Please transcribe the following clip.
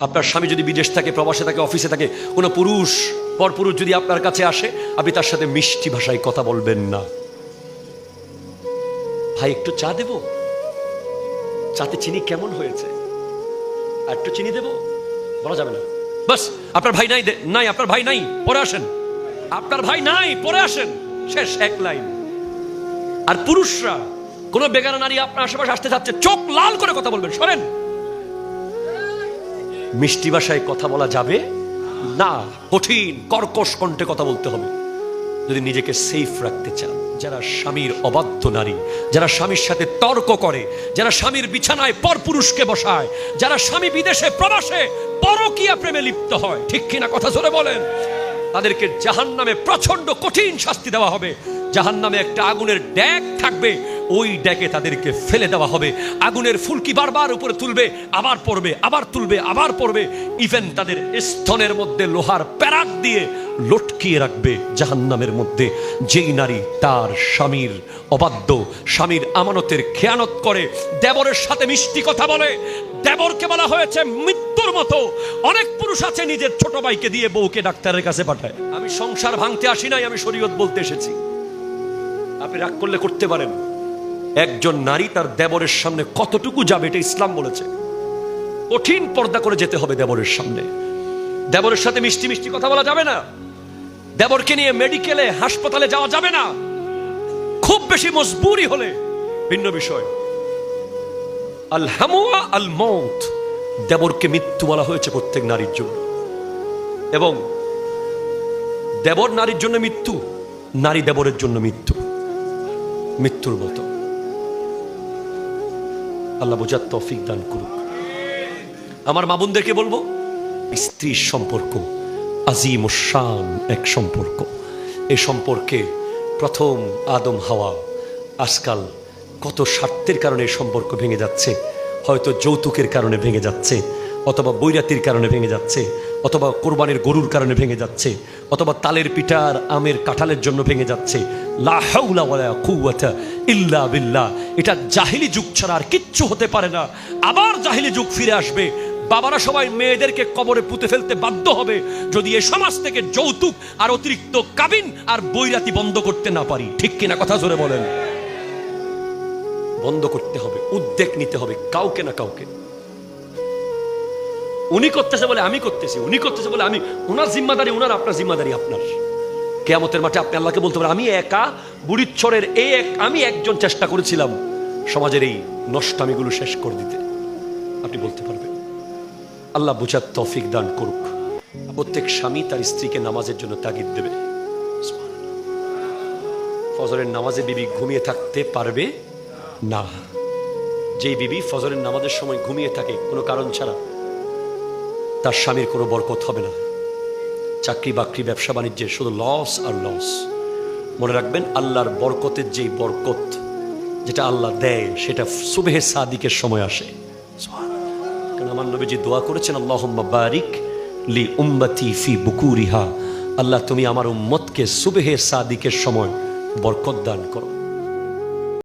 আপনার স্বামী যদি বিদেশ থাকে, প্রবাসে থাকে, অফিসে থাকে, কোনো পুরুষ পর পুরুষ যদি আপনার কাছে আসে, আপনি তার সাথে মিষ্টি ভাষায় কথা বলবেন না। ভাই, একটু চা দেব? চাতে চিনি কেমন হয়েছে? আর একটু চিনি দেব? বলা যাবে না। বাস, আপনার ভাই নাই নাই, আপনার ভাই নাই, পরে আসেন। আপনার ভাই নাই, পরে আসেন। শেষ, এক লাইন। আর পুরুষরা, কোন বেগানা নারী আপনার আশেপাশে আসতে যাচ্ছে চোখ লাল করে কথা বলবেন, শোনেন। মিষ্টি ভাষায় কথা বলা যাবে? না, কঠিন, কর্কশ কণ্ঠে কথা বলতে হবে। যদি নিজেকে সেফ রাখতে চান, যারা স্বামীর অবাধ্য নারী, যারা স্বামীর সাথে তর্ক করে, যারা স্বামীর বিছানায় পর পুরুষকে বসায়, যারা স্বামী বিদেশে প্রবাসে পরকীয়া প্রেমে লিপ্ত হয়, ঠিক কিনা কথা জোরে বলেন? তাদেরকে জাহান নামে প্রচণ্ড কঠিন শাস্তি দেওয়া হবে। জাহান নামে একটা আগুনের ড্যাগ থাকবে ওই ড্যাকে তাদেরকে ফেলে দেওয়া হবে। আগুনের ফুলকি বারবার উপরে তুলবে, আবার পড়বে, আবার তুলবে, আবার পড়বে। ইভেন তাদের স্তনের মধ্যে লোহার প্যারাক দিয়ে লটকিয়ে রাখবে জাহান্নামের মধ্যে। যেই নারী তার স্বামীর অবাধ্য, স্বামীর আমানতের খেয়ানত করে, দেবরের সাথে মিষ্টি কথা বলে। দেবরকে বলা হয়েছে, মৃত্যুর মতো অনেক পুরুষ আছে নিজের ছোট ভাইকে দিয়ে বউকে ডাক্তারের কাছে পাঠায়। আমি সংসার ভাঙতে আসি নাই, আমি শরীয়ত বলতে এসেছি। আপনি রাগ করলে করতে পারেন। একজন নারী তার দেবরের সামনে কতটুকু যাবে, এটা ইসলাম বলেছে। কঠিন পর্দা করে যেতে হবে দেবরের সামনে। দেবরের সাথে মিষ্টি মিষ্টি কথা বলা যাবে না। দেবরকে নিয়ে মেডিকেলে, হাসপাতালে যাওয়া যাবে না। খুব বেশি মজবুরি হলে, ভিন্ন বিষয়। আল হামুয়া আল মৌত দেবরকে মৃত্যু বলা হয়েছে প্রত্যেক নারীর জন্য। এবং দেবর নারীর জন্য মৃত্যু, নারী দেবরের জন্য মৃত্যু, মৃত্যুর মতো। আল্লাহ বোঝার তৌফিক দান করুক। আমার মামুনদেরকে বলব, স্ত্রীর সম্পর্ক, আজিম শান এক সম্পর্ক। এ সম্পর্কে প্রথম আদম হাওয়া, আজকাল কত স্বার্থের কারণে এই সম্পর্ক ভেঙে যাচ্ছে, হয়তো যৌতুকের কারণে ভেঙে যাচ্ছে, অথবা বৈরাতির কারণে ভেঙে যাচ্ছে অথবা কোরবানির গরুর কারণে ভেঙে যাচ্ছে, অথবা তালের পিঠার আমের কাঁঠালের জন্য ভেঙে যাচ্ছে। ইল্লা বিল্লাহ। এটা জাহিলি যুগ ছাড়া আর কিচ্ছু হতে পারে না। আবার জাহিলি যুগ ফিরে আসবে। বাবারা সবাই মেয়েদেরকে কবরে পুঁতে ফেলতে বাধ্য হবে, যদি এ সমাজ থেকে যৌতুক আর অতিরিক্ত কাবিন আর বৈরাতি বন্ধ করতে না পারি। ঠিক কিনা কথা জোরে বলেন? বন্ধ করতে হবে উদ্যোগ নিতে হবে, কাউকে না কাউকে। উনি করতেছে বলে আমি করতেছি, উনি করতেছে বলে আমি ওনার জিম্মাদারি ওনার আপনার জিম্মাদারি আপনার। কেয়ামতের মাঠে আপনি আল্লাহকে বলতে পারেন, আমি একা, বুড়িচ্ছরের এই এক, আমি একজন চেষ্টা করেছিলাম সমাজের এই নষ্টামিগুলো শেষ করে দিতে। আপনি বলতে পারবেন, আল্লাহ বুঝার তৌফিক দান করুক। প্রত্যেক স্বামী তার স্ত্রীকে নামাজের জন্য তাগিদ দেবে। ফজরের নামাজে বিবি ঘুমিয়ে থাকতে পারবে? না। যেই বিবি ফজরের নামাজের সময় ঘুমিয়ে থাকে, কোনো কারণ ছাড়া তার স্বামীর কোনো বরকত হবে না। চাকরি বাকরি, ব্যবসা বাণিজ্যে শুধু লস আর লস মনে রাখবেন, আল্লাহর বরকতের যেই বরকত যেটা আল্লাহ দেয়, সেটা সুবেহে সাদিকের সময় আসে। কারণ আমার নবীজি দোয়া করেছেন আল্লাহ বারিক লি উম্মতি ফি বুকুরিহা। আল্লাহ, তুমি আমার উম্মতকে সুবেহে সাদিকের সময় বরকত দান করো।